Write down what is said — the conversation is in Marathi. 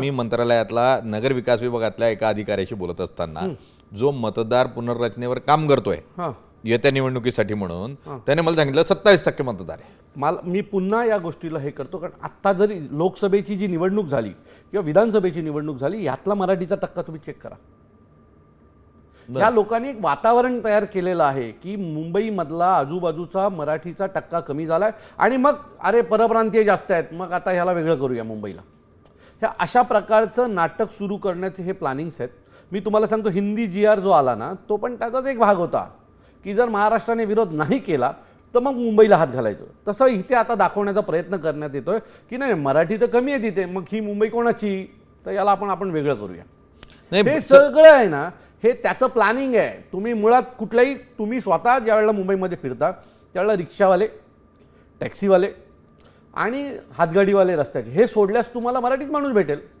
मी मंत्रालयातला नगर विकास विभागातल्या एका अधिकाऱ्याशी बोलत असताना जो मतदार पुनर्रचनेवर काम करतोय हां. येत्या निवडणुकीसाठी म्हणून त्याने मला सांगितलं सत्तावीस टक्के मतदार आहे. मला मी पुन्हा या गोष्टीला हे करतो कारण आत्ता जरी लोकसभेची जी निवडणूक झाली किंवा विधानसभेची निवडणूक झाली यातला मराठीचा टक्का तुम्ही चेक करा. या लोकांनी एक वातावरण तयार केलेलं आहे की मुंबईमधला आजूबाजूचा मराठीचा टक्का कमी झालाय आणि मग अरे परप्रांतीय जास्त आहेत मग आता ह्याला वेगळं करूया मुंबईला. ह्या अशा प्रकारचं नाटक सुरू करण्याचे हे प्लॅनिंग्स आहेत. मी तुम्हाला सांगतो हिंदी जी आर जो आला ना तो पण त्याचाच एक भाग होता. की जर महाराष्ट्राने विरोध नाही केला तर मग मुंबईला हात घालायचं. तसं इथे आता दाखवण्याचा प्रयत्न करण्यात येतोय की नाही मराठी तर कमी आहे तिथे मग ही मुंबई कोणाची? तर याला आपण आपण वेगळं करूया. नाही हे सगळं आहे ना हे त्याचं प्लॅनिंग आहे. तुम्ही मुळात कुठल्याही तुम्ही स्वतः ज्या वेळेला मुंबईमध्ये फिरता त्यावेळेला रिक्षावाले टॅक्सीवाले आणि हातगाडीवाले रस्त्याचे. हे सोडल्यास तुम्हाला मराठीत माणूस भेटेल.